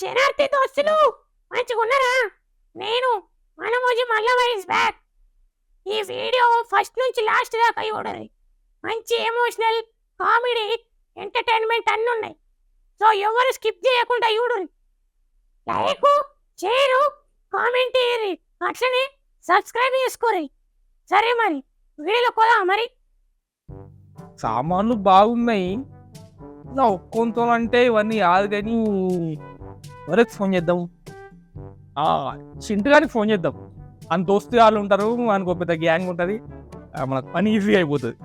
శనార్థి దోస్తులు మంచిగా ఉన్నారా? నేను మనమోజీ మల్ల వైస్ బ్యాక్. ఈ వీడియో ఫస్ట్ నుంచి లాస్ట్ దాకా చూడరు మంచి ఎమోషనల్ కామెడీ ఎంటర్టైన్మెంట్ అన్నీ ఉన్నాయి. సో ఎవరు స్కిప్ చేయకుండా చూడరు లైక్ షేరు కామెంట్ చేయరు అట్లనే సబ్స్క్రైబ్ చేసుకోరు సరే మరి వీడియోలో పోదా మరి? సామాన్లు బాగున్నాయి. నా ఒక్కొంతో అంటే ఇవన్నీ కాదు కానీ ఎవరికి ఫోన్ చేద్దాం? ఆ, చింటు గారికి ఫోన్ చేద్దాం. అని దోస్తు వాళ్ళు ఉంటారు మనకు పెద్ద గ్యాంగ్ ఉంటుంది. మనకు పని ఈజీగా అయిపోతుంది.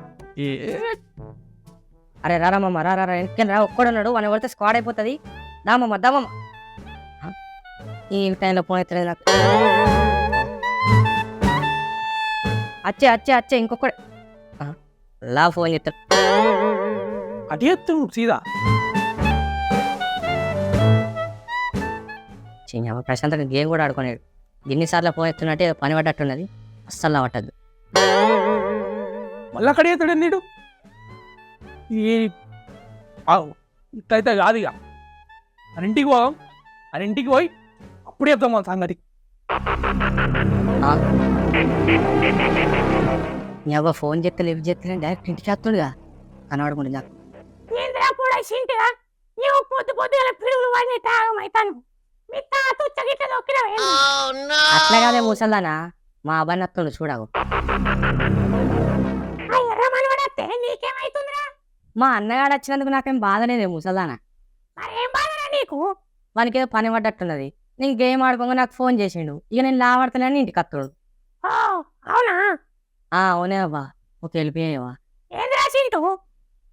అరే రారా మామ రా రా ఎందుకని రా? ఒక్కడున్నాడు వాని కొడితే స్క్వాడ్ అయిపోతుంది? దామమ్మ హ? ఈ టైంలో ఫోన్ ఎత్తలేదు నాకు. అచ్చే అచ్చే అచ్చే ఇంకొకడు లా ఫోన్ చేస్తాడు అటు ఎత్తు సీదా. చిన్న ప్రశాంతంగా గేమ్ కూడా ఆడుకునేడు ఎన్నిసార్లు ఏదో పని పడ్డట్టున్నది అస్సలు పట్టద్దు మళ్ళీ అక్కడ ఎత్తాడు నీడు? ఈ ఆ, ఇట్లయితే కాదు ఇక. మన ఇంటికి పోదాం. మన ఇంటికి పోయి అప్పుడు చెప్తాం మన సంగతి. ఎవ ఫోన్ చేస్తే లిఫ్ట్ చేస్తే డైరెక్ట్ ఇంటికి వస్తుండగా కనబడకుండా నాకు కూడా పొద్దు పొద్దుగల పిడుగులు వాడిని తాగమైతాను అట్లా కాదే ముసల్దానా? మా అబ్బాయి వస్తుండు చూడవు మా అన్నగాడు వచ్చినందుకు నాకేం బాధ లేదే ముసల్దానా? నీకు? వానికి ఏదో పని పడ్డట్టున్నది. నేను గేమ్ ఆడుకోగా నాకు ఫోన్ చేసిండు. ఇక నేను లావాడుతున్నాను ఇంటికి ఓ అవునా? ఆ అవునే అవ్వా ఒక వెళ్ళిపోయావా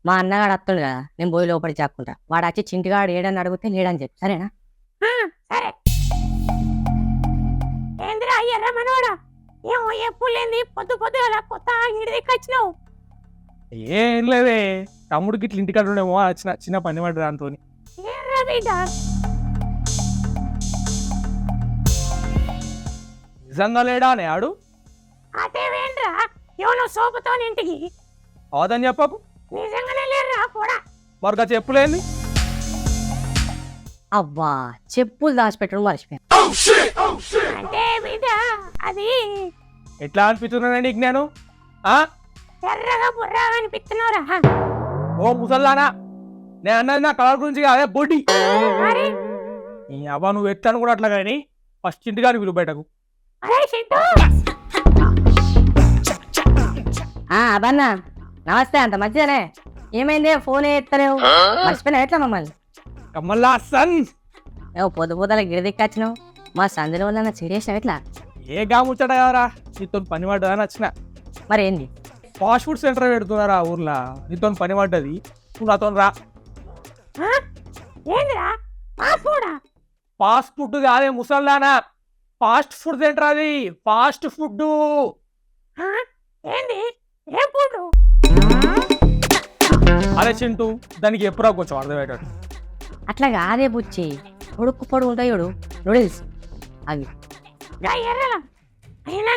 మా అన్నగాడు వస్తాడు కదా నేను పోయి లోపలి చాక్కుంటా. వాడు వచ్చి చింటిగాడు ఏడని అడిగితే లేడని చెప్పి. సరేనా? సరే. ఏంద్రా ఎర్ర మనవడా? ఏమో ఎప్పుడు లేని పొద్దు పొద్దుగల కొత్త ఇంటి వచ్చినావు ఏం లేదే. తమ్ముడికి ఇట్లా ఇంటికాడ ఉండేమో ఆ చిన్న పని పడ్డ దాంతో ఎర్ర బిడ్డ? నిజంగా లేడా అని ఆడు? అదే వేంద్రా ఎవనో సోపుతో ఇంటికి? అవదని చెప్పకు. నిజంగానే లేరురా కూడా మరొక చెప్పులేంది అవ్వా చెప్పులు దాచిపెట్టడం మర్చిపోయాను అంటే బిడ్డ అది ఎట్లా అనిపిస్తున్నది నీకు నేను ఆ? ఎర్రగా బుర్రగా అనిపిస్తున్నారా ఓ ముసల్లానా నేను అన్నది నా కలర్ గురించి అదే బొడ్డి. మరి ఈ అవ్వ నువ్వు ఎట్టాను కూడా అట్లా కానీ ఫస్ట్ ఇంటికాని విలువ బయటకు. అరే సింటు ఆ అబన్నా నమస్తే అంత మంచిదనే ఏమైంది? ఫోన్ ఎత్తలేవు. మర్చిపోయినా ఎట్లా మమ్మల్ని? కమల్లా సన్ ఏవో పొద్దు పొద్దుల గిరిదిక్కొచ్చినావు మా సందులో వల్ల చెడేసినావు ఎట్లా? ఏ గాముచ్చట కదరా? నీతో పని పడ్డదని వచ్చిన. మరి ఏంది? ఫాస్ట్ ఫుడ్ సెంటర్ పెడుతున్నారా ఊర్లో? నీతో పని పడ్డది. నువ్వు నాతో రా? ఏందిరా? ఫాస్ట్ ఫుడా? ఫాస్ట్ ఫుడ్ కాదే ముసల్దానా. ఫాస్ట్ ఫుడ్ సెంటర్ అది. Fast food? ఏంది? ఏం ఫుడ్ అరే చింటూ దానికి ఎప్పుడా కొంచెం అర్థమయ్యేటట్టు. అట్లా కాదే బుచ్చి ఉడుక్కు పొడు ఉంటాయి చూడు నూడిల్స్ అవి. అయినా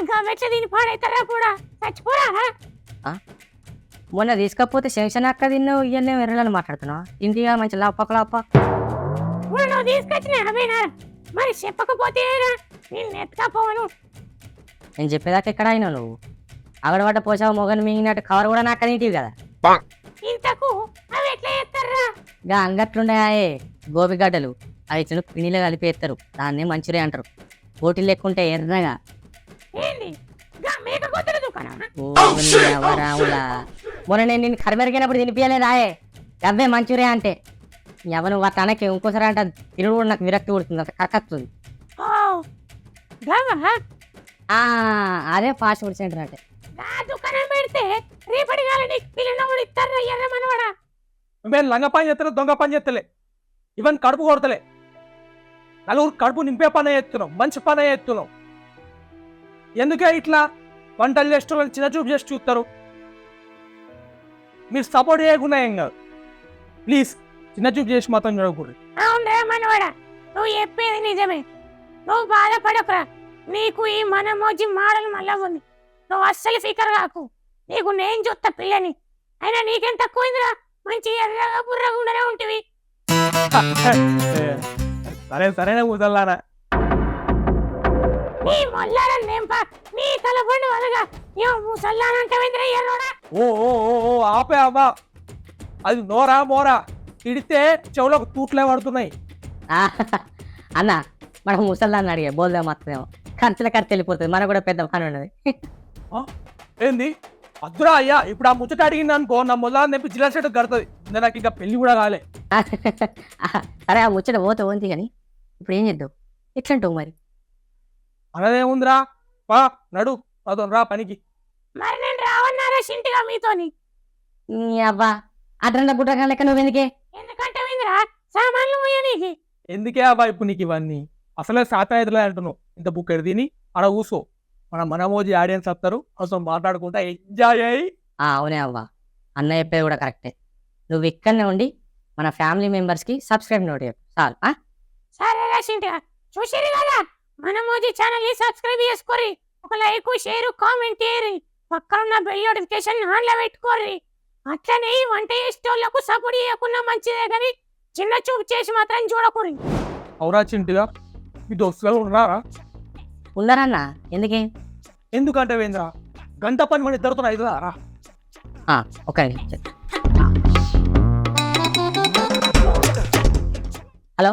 పాడైతారా కూడా? చచ్చిపోరా మొన్న తీసుకపోతే శంషన్ అక్క తిన్నావు ఇవన్నీ ఎర్రలని మాట్లాడుతున్నావు? ఇంటిగా మంచి లాపక లాప. మరి చెప్పకపోతే నేను చెప్పేదాకా ఎక్కడ అయినావు నువ్వు? అగడబడ్డ పోసావు మొగని మింగినట్టు కవర్ కూడా నాకు నీటివి కదా. ఇంతకు అవి ఎట్లా చేస్తారా? గా అంగట్లున్నాయే గోపిగడ్డలు అవి చిన్న పిణిలో కలిపి ఎత్తారు దాన్ని మంచిరే అంటారు. పోటీలు లెక్కుంటే ఎర్రగా. ఏంది? గా మేక కొత్తల దుకాణం ఓ నీ ఎవరాములా. మొన్న నేను నిన్ను కరిమెరిగినప్పుడు తినిపించలేదు ఆయే అవే మంచూరియా అంటే. ఎవరు వాటి అనకి ఇంకోసారి అంటే తిరుడు కూడా నాకు విరక్తి పుడుతుంది గవా ఆ, అదే ఫాస్ట్ ఫుడ్ సెంటర్ అంటే. గా దుకాణం పెడితే రేపటి కాల నీకు పిల్లనోడు ఇస్తారా ఎర్ర మనవడా? మేము లంగ పని చేస్తలే దొంగ పని చేస్తలే ఇవన్నీ కడుపు కొడతలే. నలుగురు కడుపు నింపే పని చేస్తున్నాం మంచి పని చేస్తున్నాం ఎందుకే ఇట్లా వంటలు చేస్తూ చిన్న చూపు చేసి చూస్తారు మీరు సపోర్ట్ చేయకుండా ఏం కాదు. ప్లీజ్ చిన్న చూపు చేసి మాత్రం చూడకూడదు. అవునరా మనవడా నువ్వు చెప్పేది నిజమే. నువ్వు బాధపడకురా. నీకు ఈ మనమోజీ మోడల్ మళ్ళా ఉంది. నువ్వు అస్సలు ఫికర్ కాకు. నీకు నేను చూస్తా పిల్లని. అయినా నీకేం తక్కువైందిరా? మంచి ఎర్రగా బుర్రగా ఉండనే ఉంటివి. సరే సరేనే ముసల్లానా నీ మొల్లారం నేంప నీ తలపండు వలగా ఏ ముసల్లానంటే ఎల్లోడా ఓ ఓ ఓ ఓ ఆపే అవ్వా. అది నోరా మోరా. ఇడితే చెవులకు తూట్లే పడుతున్నాయి. ఆ, అన్న మనం ముసల్దాన్ని అడిగే బోల్దే మాత్రమేమో ఖర్చుల ఖర్చు వెళ్ళిపోతుంది. మనకు కూడా పెద్ద పని ఉన్నది. ఏంది? అద్దురా అయ్యా ఇప్పుడు ఆ ముచ్చట అడిగింది అనుకో నా మొదల తెప్పి జిల్లా సెట్ కడుతుంది. ఇంకా నాకు ఇంకా పెళ్ళి కూడా కాలే. సరే ఆ ముచ్చట పోతే ఓంతి కానీ ఇప్పుడు ఏం చేద్దాం? ఎట్లంటావు మరి? అనదేముందిరా పా నడు అదో రా పనికి. మరి నేను రావన్నారా సింటిగా మీతోని? నీ అవ్వా అడ్రండ బుడ్రగా లెక్క నువ్వెందుకే? ఎందుకంటే విందిరా సామాన్లు మొయ్యనీకి ఎందుకే అబ్బా ఇప్పుడు నీకు ఇవన్నీ? అసలే సాతాయితలే అంటున్నావు. ఇంత బుక్ తిని ఆడ కూసో. మన మనమోజీ ఆడియన్స్ వస్తారు. అసలు మాట్లాడుకుంటా ఎంజాయ్ అయ్యి. ఆ, అవునే అవ్వా. అన్న చెప్పేది కూడా కరెక్టే. నువ్వు ఇక్కడనే ఉండి మన ఫ్యామిలీ మెంబర్స్కి సబ్స్క్రైబ్ నోట్ చెప్పు చాలు ఆ? సరేరా సింటిగా చూసిరు కదా? మన మోజీ ఛానల్ని సబ్స్క్రైబ్ చేసుకోరి ఒక లైక్ షేర్ కామెంట్ చేయరి పక్కన ఉన్న బెల్ నోటిఫికేషన్ ఆన్లో పెట్టుకోర్రి. అట్లనే ఈ వంట చేసేటోళ్ళకు సపోర్ట్ చేయకుండా మంచిదే కానీ చిన్న చూపు చేసి మాత్రం చూడకూరి అవురా చింటిగా మీ దోస్తులు ఉన్నారా? ఉన్నారన్న ఎందుకే? ఎందుకంటే వేంద్ర గంట పని మన ఇద్దరుతో అవుతుందా రా. ఒక హలో?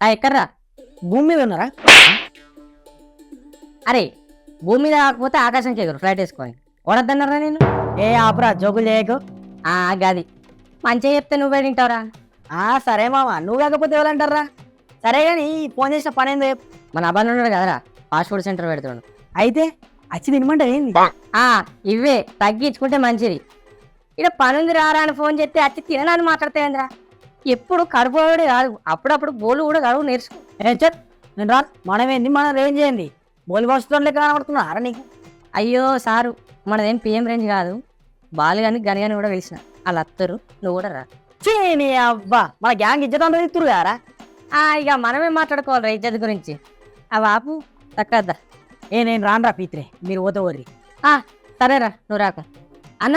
ఆ, ఎక్కడ్రా? భూమి మీద ఉన్నారా? అరే భూమి మీద కాకపోతే ఆకాశం ఎగురు ఫ్లైట్ వేసుకొని ఓడద్దన్నారా నేను ఏ ఆపురా జోకులు చేయకు. ఆ గది. మంచిగా చెప్తే నువ్వే తింటావురా. ఆ సరే మామ నువ్వు కాకపోతే ఎవరంటారా సరే కానీ ఫోన్ చేసిన పని ఏందో మన అబ్బాయి ఉన్నాడు కదరా ఫాస్ట్ ఫుడ్ సెంటర్ పెడుతున్నాడు. అయితే వచ్చి తినమంటే ఏంది? ఆ, ఇవే తగ్గించుకుంటే మంచిది. ఇక్కడ పనుంది రారా అని ఫోన్ చేస్తే వచ్చి తినడానికి మాట్లాడతాయందిరా ఎప్పుడు కడుపుడు కాదు అప్పుడప్పుడు బోలు కూడా కడుపు నేర్చుకో. చెప్. నేను రా మనమేంది మనం రేంజ్ చేయండి బోలు వస్తున్న లెక్క కనబడుతున్నారా నీకు? అయ్యో సారు మనదేం పిఎం రేంజ్ కాదు. బాలు కానీ గని కానీ కూడా పిలిచిన. వాళ్ళు అత్తరు నువ్వు కూడా రా. నీ అబ్బా మన గ్యాంగ్ ఇజ్జత్ అంతా తిత్తురు కారా? ఇక మనమే మాట్లాడుకోవాలి ఇజ్జత్ గురించి? ఆ బాపు తక్కద్దా ఏ నేను రానురా పీత్రే. మీరు పోతే ఓర్రి సరేరా నువ్వు రాకు. అన్న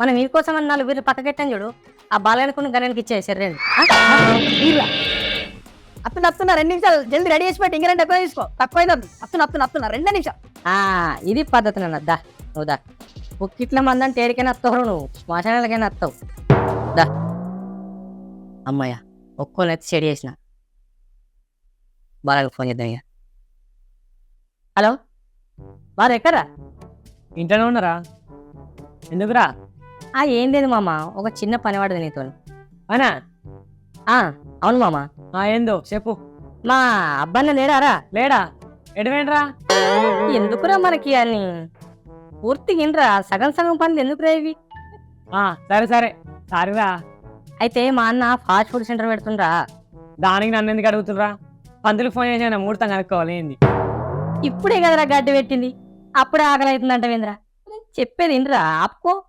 మనం మీకోసం అన్న నాలుగు వీళ్ళు పక్కకెట్టాను చూడు. ఆ బాలనుకున్న గణానికి ఇచ్చే సరే అత్తున అత్తున్న రెండు నిమిషాలు. జల్దీ రెడీ చేసి పెట్టి. ఇంకెంత ఎక్కువ తీసుకో. తక్కువ అత్తున అత్తున అత్తున రెండు నిమిషాలు. ఇది పద్ధతి నాన్న. దా నువ్వు దా. బుక్కిట్ల మందని తేరికైనా వస్తావు నువ్వు. శ్మశానాలకైనా వస్తావు దా. అమ్మయ్య ఒక్కోని అయితే చెడి చేసిన. బాలకు ఫోన్ చేద్దాం ఇక. హలో? వారు ఎక్కరా ఇంట్లోనే ఉన్నారా? ఎందుకురా? ఆ ఏం లేదు మామ. ఒక చిన్న పని పడదు నీతో అనా ఆ అవును మామ. ఆ ఏందో? చెప్పు. మా అబ్బాయిన లేడారా? లేడా? ఎడవేంట్రా ఎందుకురా మనకి అని? పూర్తిగా ఇండ్రా సగం సగం పనులు ఎందుకురా ఇవి? ఆ సరే సరే. సారీరా. అయితే మా అన్న ఫాస్ట్ ఫుడ్ సెంటర్ పెడుతుండ్రా. దానికి నన్ను ఎందుకు అడుగుతుర్రా పంతులకు ఫోన్ చేసి ముహూర్తం కనుక్కోవాలి ఏంది? ఇప్పుడే కదరా గడ్డి పెట్టింది. అప్పుడే ఆకలి అవుతుందంట వేంద్రా. చెప్పేది ఇండ్రా ఆపుకో.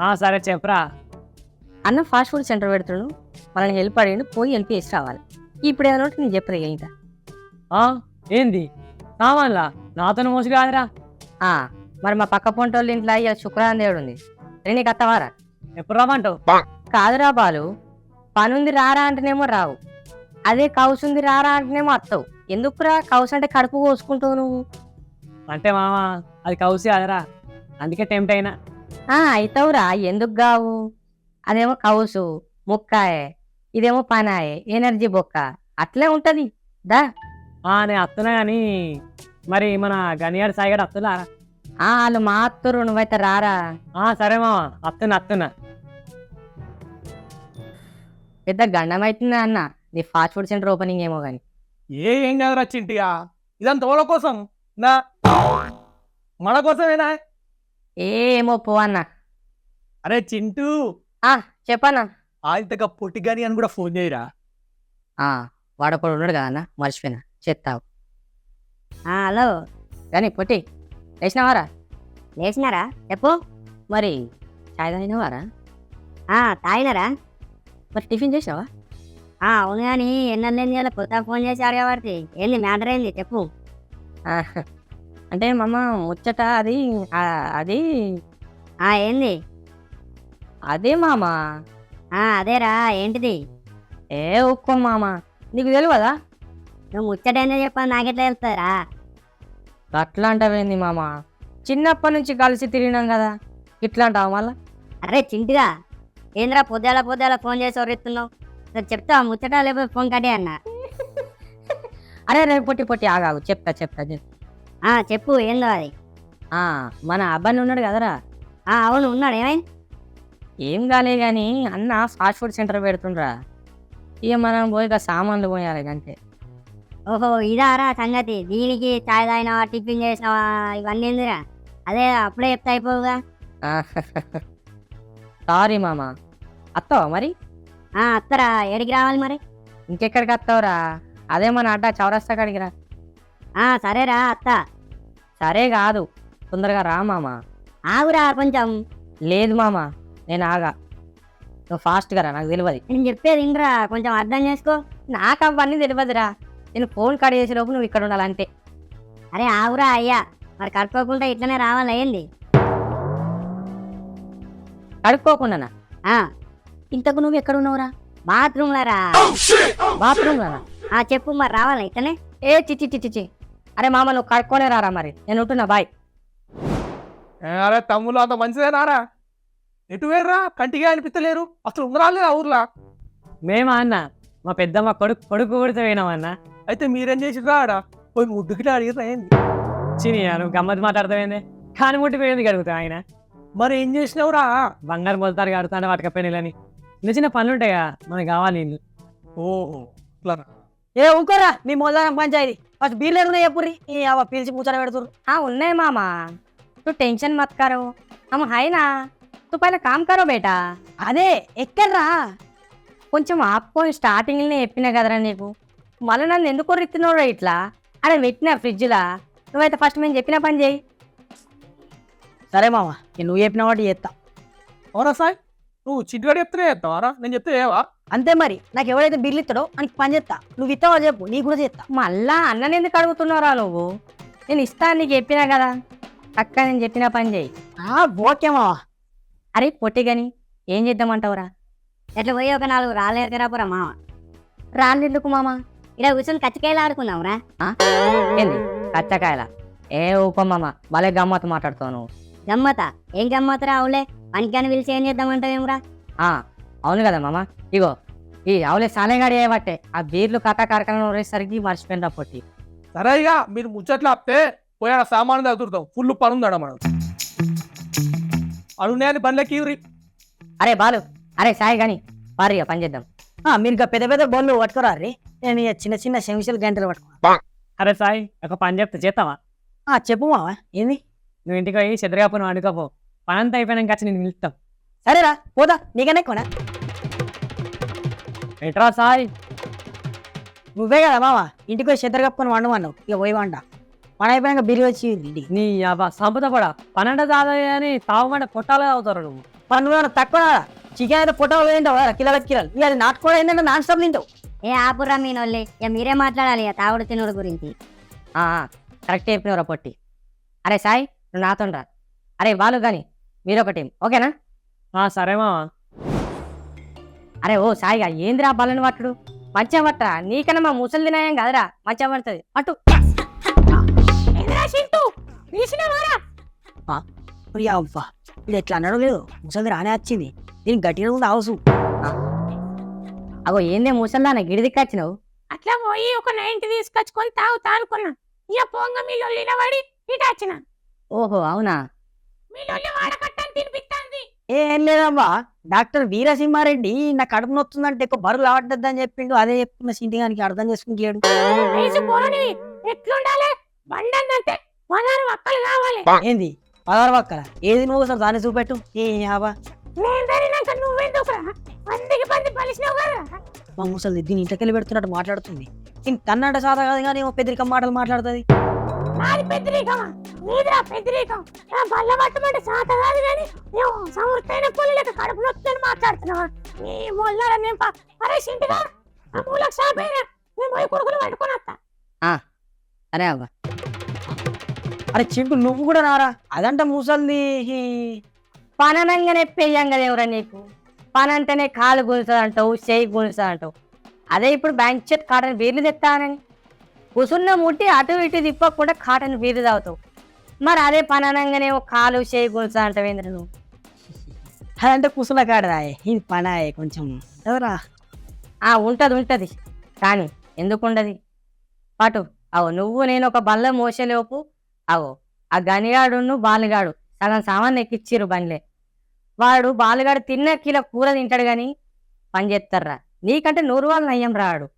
ఆ సరే చెప్పరా. అన్న ఫాస్ట్ ఫుడ్ సెంటర్ పెడుతుండు మనల్ని హెల్ప్ అడిగిండు పోయి హెల్ప్ చేసి రావాలి. ఇప్పుడు ఏదైనా ఉంటే నేను చెప్పరు ఇంకా ఆ ఏంది? సామాన్లా నాతో మోసి కాదురా. ఆ, మరి మా పక్క పొంటోళ్ళ ఇంట్లో ఇవాళ శుక్రవారం దేవుడు ఉంది. రే నీకు అత్తవారా ఎప్పుడు రమ్మంటావు? కాదురా బాలు పనుంది రారా అంటేనేమో రావు. అదే కౌసు ఉంది రారా అంటేనేమో అత్తవు. ఎందుకురా కౌసు అంటే కడుపు కోసుకుంటావు నువ్వు? అంటే మామ అది కౌసి కాదురా. అందుకే టెంప్ట్ అయినా. ఆ అవుతావురా ఎందుకు కావు అదేమో కౌసు ముక్కాయే ఇదేమో పనాయే ఎనర్జీ బొక్క. అట్లే ఉంటది. దా. నేను అత్తున్నా కానీ మరి మన గనియాడు సాయిగాడు అత్తులా ఆ వాళ్ళు మా అత్తరు నువ్వైతే రారా? ఆ సరే మామ అత్తున్నా అత్తున్నా. పెద్ద గండం అవుతుందా అన్న? నీ ఫాస్ట్ ఫుడ్ సెంటర్ ఓపెనింగ్ ఏమో కానీ ఏ ఏం కాదురా చింటిగా ఇదంతా వాళ్ళ కోసం? నా మన కోసమేనా? ఏమో పో అన్న. అరే చింటూ! ఆ చెప్పన్నా. ఆయంతగా పొట్టిగాని అని కూడా ఫోన్ చేయరా? ఆ వాడొకడు ఉన్నాడు కదా అన్న మర్చిపోయినా. చెత్తావు. హలో. కానీ పొట్టి. లేచినావారా? లేచినారా? చెప్పు. మరి చాయ్ తాగినవారా? తాగినారా? మరి టిఫిన్ చేసావా అవును కానీ ఎన్నెన్ని చేయాలి కొత్త ఫోన్ చేసి అడగబడితే ఏంది మ్యాటర్ ఏంది? చెప్పు. అంటే మమ్మ ముచ్చట అది అది. ఆ ఏంది? అదే మామ. ఆ అదేరా ఏంటిది? ఏ ఒక్కో మామ. నీకు తెలియదా నువ్వు ముచ్చటైనా చెప్పాలి నాకెట్లా చెప్తారా అట్లా అంటావేంది మామ? చిన్నప్పటి నుంచి కలిసి తిరిగినాం కదా ఇట్లా అంటావా మళ్ళా? అరే చింటిగా ఏంద్రా పొద్దుల పొద్దుల ఫోన్ చేసి ఎవరెత్తున్నావు సరే చెప్తావా ముచ్చట లేకపోతే ఫోన్ కట్టే అన్న. అరే రేపు పొట్టి పొట్టి ఆగాగు. చెప్తా చెప్తా చెప్తా ఆ, చెప్పు ఏందో అది? ఆ, మన అబ్బాయి ఉన్నాడు కదరా. ఆ, అవును ఉన్నాడు ఏమైంది? ఏం కాలే కానీ అన్న ఫాస్ట్ ఫుడ్ సెంటర్ పెడుతుండ్రా. ఇక మనం పోయి ఇక సామాన్లు పోయాలి అంతే ఓహో ఇదారా సంగతి. దీనికి చాయ్ తాగినావా టిఫిన్ చేసినావా ఇవన్నీ ఎందురా అదే అప్పుడే చెప్తా అయిపోవుగా. సారీ మామ. అత్తావా మరి? అత్తరా ఏడికి రావాలి మరి? ఇంకెక్కడికి వస్తావురా? అదే మన అడ్డా చౌరస్తా కాడికి రా. ఆ సరేరా అత్త. సరే కాదు తొందరగా రా మామ. ఆగురా కొంచెం. లేదు మామ నేను ఆగా. నువ్వు ఫాస్ట్గా రా నాకు తెలియదు నేను చెప్పేది ఇండ్రా కొంచెం అర్థం చేసుకో. నాకు అవన్నీ తెలియదురా నేను ఫోన్ కాడ చేసే లోపు నువ్వు ఇక్కడ ఉండాలంతే అరే ఆగురా అయ్యా. మరి కట్టుకోకుండా ఇట్లనే రావాలి ఏంది? కడుక్కోకుండా ఆ. ఇంతకు నువ్వు ఎక్కడ ఉన్నావురా బాత్రూమ్లో రా బాత్రూమ్ ఆ చెప్పు మరి రావాలి ఇట్లనే ఏ చిచ్చి చిచ్చి చి అరే మామ నువ్వు కడుక్కోనే రారా మరి. నేను ఉంటున్నా బాయ్. అరే తమ్ముళ్ళు అంత మంచిదేనారా ఎటు వేర్రా కంటిగా అనిపించలేరు అసలు ఉండరాలే ఆ ఊర్లో? మేమా అన్న? మా పెద్దమ్మ కొడుకు కొడుకు కొడితే పోయినామన్న అయితే మీరేం చేసిర్రా ఆడ? పోయి ముద్దుకిట అడిగిరా ఏంది? చిని నువ్వు గమ్మత్ మాట్లాడతావేంది? కాని ముట్టిపోయింది కడుగుతా ఆయన. మరి ఏం చేసినావురా? బంగారు మొదతారు కడుతానే వాటికపోయినని చిన్న చిన్న పనులు ఉంటాయా మనకి కావాలి ఓ ఏ ఊకోరా మీ మొదలైన పంచాయతీ. ఫస్ట్ బీర్లు ఉన్నాయి చెప్పుర్రి. అవ పిలిచి కూర్చొని పెడుతురు ఆ ఉన్నాయి మామ. నువ్వు టెన్షన్ मत అమ్మ హైనా నువ్వు పైన కామ్ కారో బేటా? అదే ఎక్కడ్రా? కొంచెం ఆపుకొని స్టార్టింగ్లోనే చెప్పినా కదరా నీకు. మళ్ళీ నన్ను ఎందుకు రిత్తున్నాడు ఇట్లా? అరే పెట్టిన ఫ్రిడ్జ్లా. నువ్వైతే ఫస్ట్ మేము చెప్పిన పని చేయి. సరే మామ నువ్వు చెప్పిన వాటి చేస్తా ఓరా సార్ నువ్వు చిట్టుగాడు చెప్తేనే చేస్తావారా నేను చెప్తే ఏవా అంతే మరి. నాకు ఎవరైతే బిల్లు ఇస్తాడో అని పని చేస్తా. నువ్వు ఇస్తావో చెప్పు నీకు కూడా చేస్తా. మళ్ళా అన్నని ఎందుకు అడుగుతున్నారా నువ్వు? నేను ఇస్తాను నీకు చెప్పినా కదా. అక్క నేను చెప్పిన పని చేయి. ఆ, ఓకే మామ అరే పొట్టిగని ఏం చేద్దామంటావురా? ఎట్లా పోయి ఒక నాలుగు రాలేకరా పురా మామ రాళ్ళెందుకు మామ? ఇక్కడ కూర్చొని కచ్చకాయలు ఆడుకుందాం రా ఏంది? కచ్చకాయల? ఏ ఊకో మామ భలే గమ్మత్తు మాట్లాడుతావు నువ్వు. గమ్మత. ఏం గమ్మతరా అవులే పనికని పిలిచి ఏం చేద్దామంటావేమ్రా? ఆ, అవును కదా మామ. ఇగో ఈ అవులే సానేగాడి ఏవట్టే ఆ బీర్లు కథ కార్ఖానా ఉండేసరికి మర్చిపోయిన పొట్టి. సరే ఇక మీరు ముచ్చట్లు ఆపితే పోయి సామాను తగ్గుతాం ఫుల్ పని ఉందాడ మనం అడున్నాయని బండ్లకి అరే బాలు అరే సాయి గాని పారిగా పని చేద్దాం. ఆ, మీరు ఇంకా పెద్ద పెద్ద బొల్లు పట్టుకోరా రే. నేను ఇక చిన్న చిన్న శంకుశలు గంటలు పట్టుకో అరే సాయి ఒక పని చెప్తే చేస్తావా? ఆ, చెప్పు మామ ఏంది? నువ్వు ఇంటికి పోయి చెదరగాపు వండుకోపో పని అంతా అయిపోయినాక వచ్చి నేను పిలుస్తాం సరేరా పోదా నీకనే కొనా. ఎట్రా సాయి? నువ్వే కదా మామ ఇంటికి పోయి చెద్దరు కప్పుకొని వండమన్నావు ఇక పోయి వండ. పని అయిపోయాక బిల్లు వచ్చి ఇంటికి. నీ అబ్బా సంపద పడా పన్నెండు దాదాపు అని తాగుమంటే పొట్టాలే అవుతారు నువ్వు. పని నువ్వు తక్కువ చికెన్ అయితే పొట్టలు తింటావు కిలోల కిలోలు. ఇక అది నాటుకోవడం ఏంటంటే నాన్ స్టాప్ తింటావు. ఏ ఆపురా మీ నోళ్ళే ఇక మీరే మాట్లాడాలి ఇక తాగుడు తినుడు గురించి. ఆ, కరెక్ట్ చెప్పినవరా పొట్టి. అరే సాయి నువ్వు నాతో రా. అరే బాలు గాని మీరొక టీం ఓకేనా? ఆ, సరే మావా. అరే ఓ సాయిగా ఏందిరా బలని పట్టుడు? మంచిగా పట్టరా? నీకన్నా మా ముసలి తినాయం కదరా. మంచిగా పడుతుంది. అవ్వా ఇది ఎట్లా అన్నాడు లేదు ముసలి రానే వచ్చింది. దీనికి గట్టిగా ఉంది అవసు అగో ఏందే ముసల్దాన? గిడిదిక్కొచ్చినావు అట్లా పోయి ఒక నైన్టీ తీసుకొచ్చుకొని తాగుతా అనుకున్నా. ఇక పోంగ మీ లొల్లి పడి ఇటు వచ్చిన. ఓహో అవునా? ఏం లేదమ్మా. డాక్టర్ వీరసింహారెడ్డి నా కడుపు నొత్తుందంటే ఎక్కువ బరువు లావట్లేదని చెప్పిండు. అదే చెప్తున్న సింటిగానికి అర్థం బండందంటే పదహారు కావాలి. ఏంది? పదహారు పక్కల ఏది నువ్వు అసలు దాన్ని చూపెట్టు. ఏ నేను మా ముసలి దీని ఇంటికెళ్ళి పెడుతున్నట్టు మాట్లాడుతుంది. దీని కన్నడ సాదా కాదు కానీ పెద్దరికం మాటలు మాట్లాడుతుంది. మాది పెద్దరికమా నీదిరా పెద్దరికం నా బల్ల పట్టమంటే సాత కాదు కానీ నువ్వు సమృద్ధైన పుల్లి లెక్క కడుపు నొత్తుని మాట్లాడుతున్నావా నీ మొల్లారా నేను పా- అరే సింటిగా ఆ పూలకు సాపైనా నేను పోయి కొడుకులు పట్టుకొని వస్తా. అరే అవ్వ. అరే చింటు నువ్వు కూడా రారా? అదంట మూసల్ది పననంగానే పెయ్యంగా ఎవరా నీకు? పని అంటేనే కాలు గుంజుతుంది అంటావు చేయి గుంజుతుంది అంటావు. అదే ఇప్పుడు బ్యాంక్ చేతి కాడని బీర్లు తెస్తానని కూసున్న ముట్టి అటు ఇటు తిప్పకుండా కాటన్ బీర్లు తాగుతావు. మరి అదే పని అనగానే ఒక కాలు చేయి గుల్సా అంటావేంద్ర నువ్వు? అదంటే కుసుల కాడరా ఇది పనాయే కొంచెం. ఎవరా? ఆ ఉంటది ఉంటది. కానీ ఎందుకు ఉండదు? పాటు అవు నువ్వు నేను ఒక బల్ల మోసేలోపు అవు ఆ గనిగాడును బాలుగాడు. సగం సామాన్ ఎక్కిచ్చిర్రు బండ్లే. వాడు బాలుగాడు తిన్న కిలో కూర తింటాడు గాని పని చేస్తారా నీకంటే నూరు వాళ్ళు నయ్యం రాడు.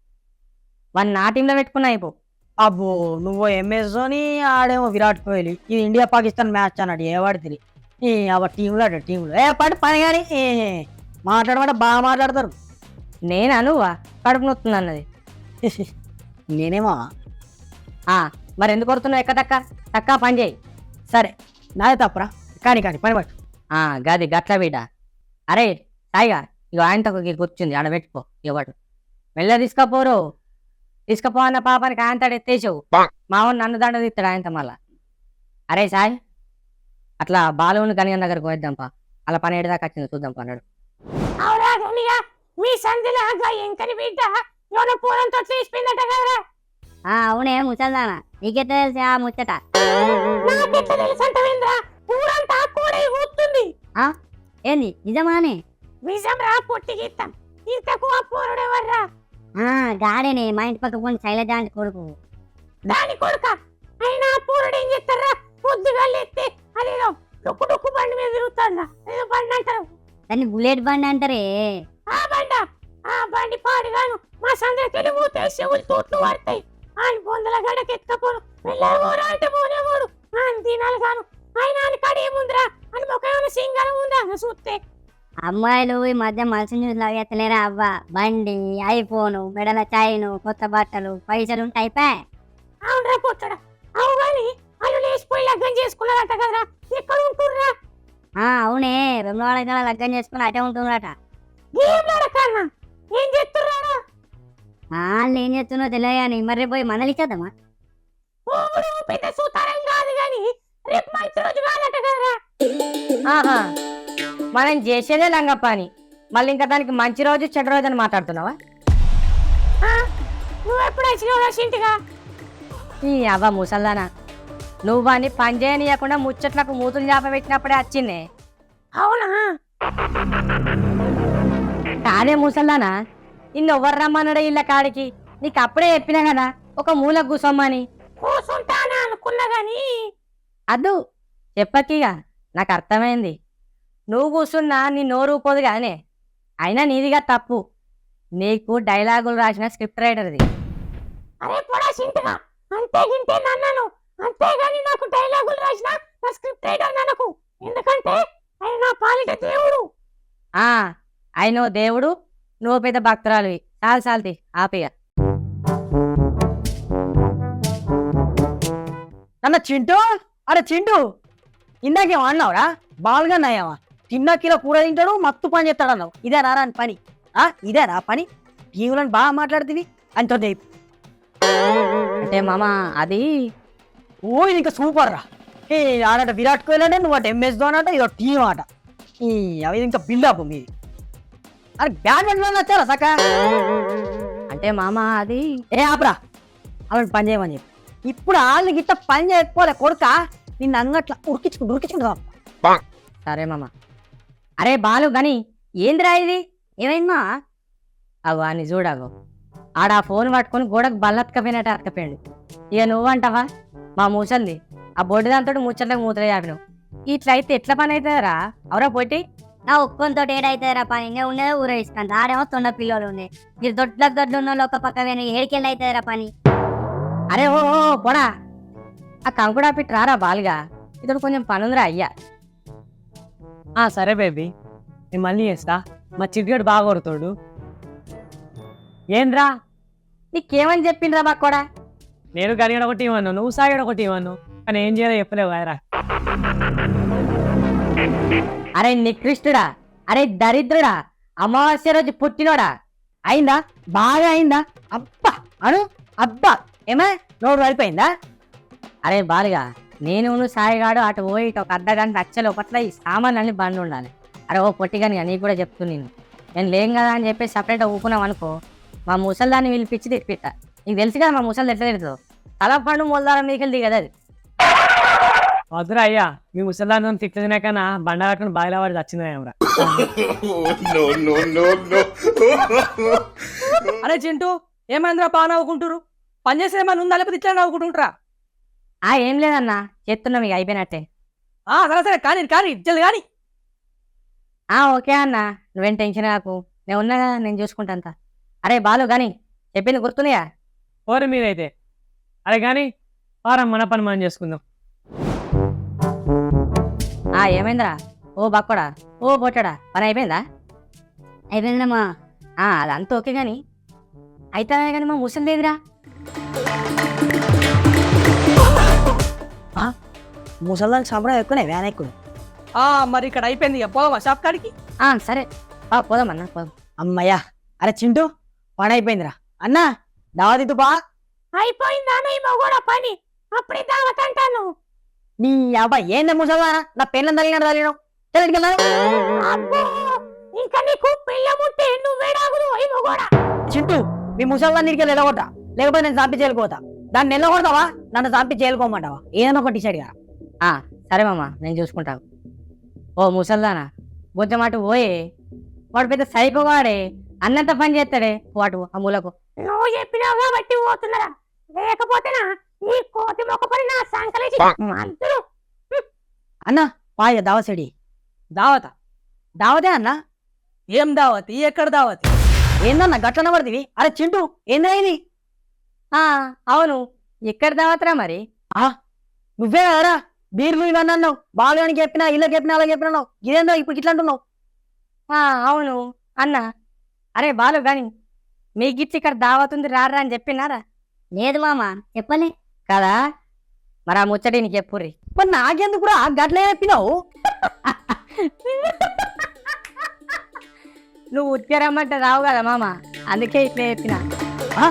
వాడిని నా టీంలో పెట్టుకున్నా అయిపో. అబ్బో నువ్వు ఎంఎస్ ధోని ఆడేమో విరాట్ కోహ్లీ. ఇది ఇండియా పాకిస్తాన్ మ్యాచ్ అన్నాడు ఏ వాడితే ఈ అవ టీంలో ఆడాడు టీంలో. ఏ పడి పని కానీ మాట్లాడమంటే బాగా మాట్లాడతారు. నేను అనువా కడుపు నొస్తుంది అన్నది. నేనేమో? మరి ఎందుకు కొడుతున్నావు ఎక్క తక్క? తక్క పని చేయి. సరే నాదే తప్పురా. కానీ కానీ పని పట్టు. గది గట్ల బిడ్డ. అరే సాయిగా ఇక ఆయనతో కూర్చుంది ఆడ పెట్టుకో ఇవ్వడు మెల్ల తీసుకపోరు. తీసుకపో అన్న పాపానికి ఆయనతాడు ఎత్తేసావు. మావాడు నన్ను దండ తీస్తాడు ఆయనతో మళ్ళా. అరే సాయి అట్లా బాలుని కనిగన్ దగ్గరకు పోయిద్దాంపా. అలా పని ఏడుదాకా వచ్చింది చూద్దాం అన్నాడు. మీ సంధిలో ఎంకని బిడ్డ. ఎవరో పూలంతో తీసిపోయిందట కదరా. ఆ అవునే ముసల్దానా. నీకెట్లా తెలిసి ఆ ముచ్చట? నాకెట్లా తెలుసు అంటవేంద్రా ఊరంతా కూడా ఊస్తుంది ఏంది నిజమానే? విజం రా పొట్టి గీతం. ఇంతకు ఆ పోరుడు ఎవర్రా గాడేనే మా ఇంటి పక్క పోయి శైలజ అంటే కొడుకు. దాని కొడుక? అయినా పోరుడు ఏం చేస్తారా పొద్దుగా ఎత్తే అదేదో డొక్కు డొక్కు బండి మీద తిరుగుతుందా ఏదో బండి అంటారు. దాన్ని బుల్లెట్ బండి అంటారే. ఆ బండ? ఆ బండి పాడుగాను మా సంద్ర తెలుగు చెవులు తోట్లు పడతాయి ఆయన బొందల గడకి ఎత్తుకపోను వెళ్ళేవాడు అంటే పోనేవాడు ఆయన తినాలి గాను. ఆయన అని కడేముందిరా అని ముఖం సింగరం ఉందా? చూస్తే అమ్మాయిలు ఈ మధ్య మనిషి న్యూస్ ఎత్తలేరా? అవ్వ బండి ఐఫోన్ మెడల చైను కొత్త బట్టలు పైసలు ఉంటాయి పే అవునరా పుట్టడా అవు గాని వాళ్ళు లేచిపోయి లగ్గం చేసుకున్నారట కదరా? ఎక్కడ ఉంటుర్రా? ఆ అవునే వెమ్మవాడ దగ్గర లగ్గం చేసుకుని అటే ఏం చేస్తున్నారా వాళ్ళు ఏం చేస్తున్నో తెలియదు కానీ మరి పోయి మనలు ఇచ్చేద్దామా? ఓడు పెద్ద సూతారం కాదు గాని రేపు మంచి రోజు కాదట కదరా. ఆహా. మనం చేసేదే లంగ పని. మళ్ళీ ఇంకా దానికి మంచి రోజు చెడ్డ రోజు అని మాట్లాడుతున్నావా? నువ్వు ఎప్పుడు వచ్చినావు చింటిగా ఈ అవ్వ ముసల్దానా. నువ్వు అని పని చేయనీయకుండా ముచ్చట్లకు మూతులు చేప పెట్టినప్పుడే వచ్చిందే. అవునా? కాదే ముసల్దానా నిన్ను ఎవరు రమ్మన్నాడు ఇళ్ళ కాడికి? నీకు అప్పుడే చెప్పినా కదా ఒక మూల కూసోమ్మని కూసుంటానా అనుకున్నా గాని? అద్దు చెప్పకిగా నాకు అర్థమైంది. నువ్వు కూర్చున్నా నీ నోరు పోదు కానీ అయినా నీదిగా తప్పు. నీకు డైలాగులు రాసిన స్క్రిప్ట్ రైటర్ది. అరే పొడా అంతే గింటే నన్నను. అంతేగాని నాకు డైలాగులు రాసిన నా స్క్రిప్ట్ రైటర్ నన్నకు. ఎందుకంటే ఆయన నా పాలిట దేవుడు. ఆ ఆయన దేవుడు. నువ్వు పెద్ద భక్తురాలువి. చాలు చాలుతి ఆపిగా నన్న చింటూ? అరే చింటూ ఇందాకేం అన్నావురా బాల్గా నయ్యావా తిన్న కిలో కూర తింటాడు మత్తు పని చేస్తాడు అన్నావు ఇదేనా రా అని పని. ఆ ఇదేనా పని. టీంలో బాగా మాట్లాడుతుంది అంత అంటే మామ అది ఓ ఇది ఇంకా సూపర్ రా. ఏ ఆడట విరాట్ కోహ్లీ అంటే నువ్వు అటు ఎంఎస్ ధోని అంటే ఇదో టీం ఆట. ఈ అవి ఇంకా బిల్డప్ మీది అరే బ్యాడ్మింటన్ వచ్చారా సక అంటే మామ అది ఏ ఆపరా. అలాంటి పని చేయమని చెప్పి. ఇప్పుడు వాళ్ళు గిట్ట పని చేయకపోలే కొడుక నిన్ను అంగట్ల ఉరికించుకుంటూ ఉరికించుకుంటా సరే మామ. అరే బాలు గని ఏందిరా ఇది? ఏమైందా అని చూడగో ఆడ ఫోన్ పట్టుకొని గోడకు బల్లత్కపోయినట్టు అతకపోయాడు ఇక నువ్వంటావా మా మూసంది. ఆ బొడ్డు దాంతో ముచ్చట్లకు మూతలు చాపినావు ఇట్లా అయితే ఎట్లా పని అవుతుందిరా అవరా పొట్టి? నా ఒక్కొంతో ఏడైతే రా పని. ఇంకా ఉండేది ఊర ఇస్తాను ఆడేమో తొండ పిల్లలు ఉన్నాయి మీరు దొడ్లకు దొడ్లు ఉన్న ఒక పక్క వెనక ఏడికెళ్ళి అయితే రా పని. అరే ఓ పోడా ఆ కంకుడా పిట్టి రారా బాలుగా? ఇతడు కొంచెం పనుందిరా అయ్యా. ఆ సరే బేబీ. నేను మళ్ళీ చేస్తా. మా చిట్టిగాడు బాగా కొడుతాడు. ఏంద్రా? నీకేమని చెప్పిండ్రా బాక్కూడా నేను గనిగడ ఒకటి ఇవ్వను నువ్వు సాగడ ఒకటి ఇవ్వను. కానీ ఏం చేయాలో చెప్పలేవు కదరా. అరే నికృష్టుడా అరే దరిద్రుడా అమావాస్య రోజు పుట్టినోడా? అయిందా? బాగా అయిందా? అబ్బా అను అబ్బా. ఏమే? నోరు వెళ్ళిపోయిందా అరే బాలుగా నేను సాయిగాడు అటు పోయి ఇటు ఒక అర్ధ గంట వచ్చే లోపట్ల ఈ సామాన్లన్నీ బండి ఉండాలి. అరే ఓ పొట్టిగాని నీకు కూడా చెప్తు నేను. నేను లేం కదా అని చెప్పి సపరేట్ ఊపున్నాం అనుకో మా ముసల్దాన్ని పిలిపించి తిప్పిస్తా నీకు తెలుసు కదా మా ముసలి ఎట్లా తిడుతుందో? తల పండు మొలదారం మీకెళ్ళి దిగదు అది. వద్దురా అయ్యా మీ ముసలాన్ని తిట్లు తినాకనా బండ కట్టుకుని బాయిలా వాడి అరే చింటూ ఏమైందిరా బాగా నవ్వుకుంటారు పని చేసే ఏమైనా ఉందా లేకపోతే ఇట్లా నవ్వుకుంటుంటారా? ఆ ఏం లేదన్నా చేస్తున్నాం ఇక అయిపోయినట్టే. ఆ సరే సరే కానీ కానీ జల్ది కానీ. ఆ ఓకే అన్న నువ్వేం టెన్షన్ కాకు. నేను ఉన్నా కదా నేను చూసుకుంటా అంతా. అరే బాలు కానీ చెప్పింది గుర్తుందిగా ఓరి మీరైతే. అరే కానీ వారం మన పని మనం చేసుకుందాం. ఆ ఏమైందిరా? ఓ బక్కడా? ఓ బొట్టడా? పని అయిపోయిందా? అయిపోయిందిరా మామ ఆ అదంతా ఓకే కానీ అయితే కానీ మా ముసలి లేదురా. ముసల్దానికి సంబరం ఎక్కువనే వ్యాన్ ఎక్కువ. ఆ మరి ఇక్కడ అయిపోయింది ఇక. పోదామా షాప్ కాడికి? ఆ సరే. ఆ పోదాం అన్న పోదాం. అమ్మయ్యా అరే చింటూ పని అయిపోయిందిరా. అన్నా దావతి బా అయిపోయిందా ఈ మగోడ పని. అప్పుడే దావత్ అంటాను. నీ అబ్బాయి ఏందా ముసల్దానా? నా పెళ్ళం తగిలినాడు తగిలినావు. తెలియదు అబ్బో ఇంకా నీకు పిల్లముంటే నువ్వేడాగుదు ఈ మగోడా. చింటూ మీ ముసల్దాన్ని నీటికి వెళ్ళగొట్టా లేకపోతే నేను చంపి చేయకపోతా. దాన్ని నిలబడతావా నన్ను చంపి చేయకోమంటావా ఏదైనా ఒకటి డిసైడ్గా ఆ సరే మామ నేను చూసుకుంటాను ఓ ముసల్దానా కొంచెం అటు పోయే. వాడు పెద్ద సైకోగాడే అన్నంత పని చేస్తాడే. వాటు ఆ మూలకు. నువ్వు చెప్పినావు కాబట్టి పోతున్నారా? లేకపోతేనా ఈ కోతి మొక్క పని నా సంకలేసి అన్న పాయ దావసడి దావత. దావతే అన్న? ఏం దావతి? ఎక్కడ దావతి? ఏందన్న గట్లన పడుతుంది అరే చింటూ ఆ అవును. ఎక్కడ దావతరా మరి? నువ్వే కదరా? బీర్లు ఇవన్నీ అన్నావు. బాలుగానికి చెప్పినా ఇళ్ళకి చెప్పినా అలా చెప్పినా ఇదేందో ఇప్పుడు ఇట్లా అంటున్నావు. ఆ అవును అన్న. అరే బాలు గాని మీకిచ్చి ఇక్కడ దావత్ ఉంది రారా అని చెప్పినారా? లేదు మామ చెప్పలే. కదా? మరి ఆ ముచ్చటి నీకు చెప్పుర్రి. మరి నాకెందుకురా గట్లే చెప్పినావు? నువ్వు ఉత్తిరమ్మంటే రావు కదా మామ. అందుకే ఇట్లా చెప్పిన. ఆ?